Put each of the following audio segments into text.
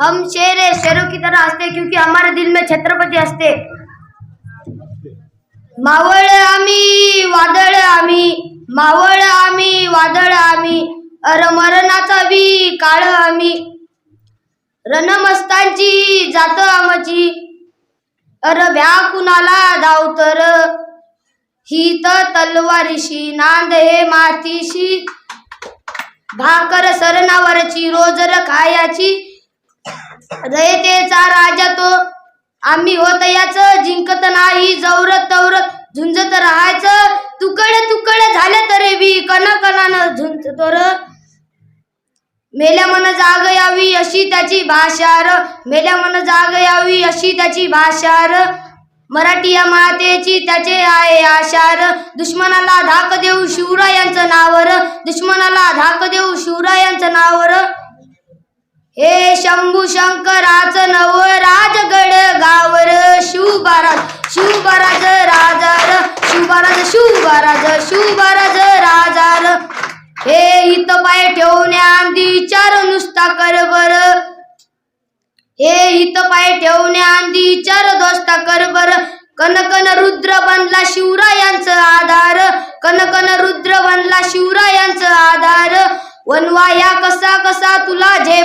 हम शेर है शेरों की तरह हंसते क्योंकि हमारे दिल में छत्रपती हंसते मावळ आम्ही वादळ आम्ही मावळ आम्ही वादळ आम्ही अर मरणाचा बी काळ आम्ही रणमस्तांची जात आमची अर भ्या कुणाला धावतर? ही तलवारीशी नांद हे मातीशी भाकर सरणावरची रोजर खायाची रयतेचा राजा तो. आम्ही होत याच जिंकत नाही. जवरत तवरत झुंजत राहायचं. तुकडे तुकडे झाले तरी बी कण कणानं झुंजतो मेल्या मन जाग यावी अशी त्याची भाषा र. मेल्या मन जाग यावी अशी त्याची भाषार मराठी या मातेची त्याचे आहे आशार दुश्मनाला धाक देऊ शिवरायांचं नावर दुश्मनाला धाक देऊ शिवरायांचं नावर हे शंभू शंकराच नव राजगड गावर शिवबाराज शिवबाराज राजार शिवबाराज शिवबाराज शिवबाराज राजार. हे हित पाय ठेवण्या चार नुसता कर बर हे हित पाय ठेवण्या चार दोस्ता कर बर कनकन रुद्र बनला शिवरायांचं आधार. कनकन रुद्र बनला शिवरायांचं आधार. वनवाया या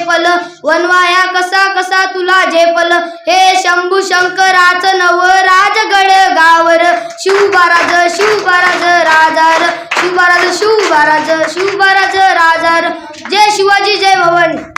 फल. वनवाया कसा कसा तुला झेपल हे शंभू शंकराच नव राजगड गावर. शिवबाराज शिवबाराज राजार. शिवबाराज शिवबाराज शिवबाराज राजार. जय शिवाजी जय भवानी.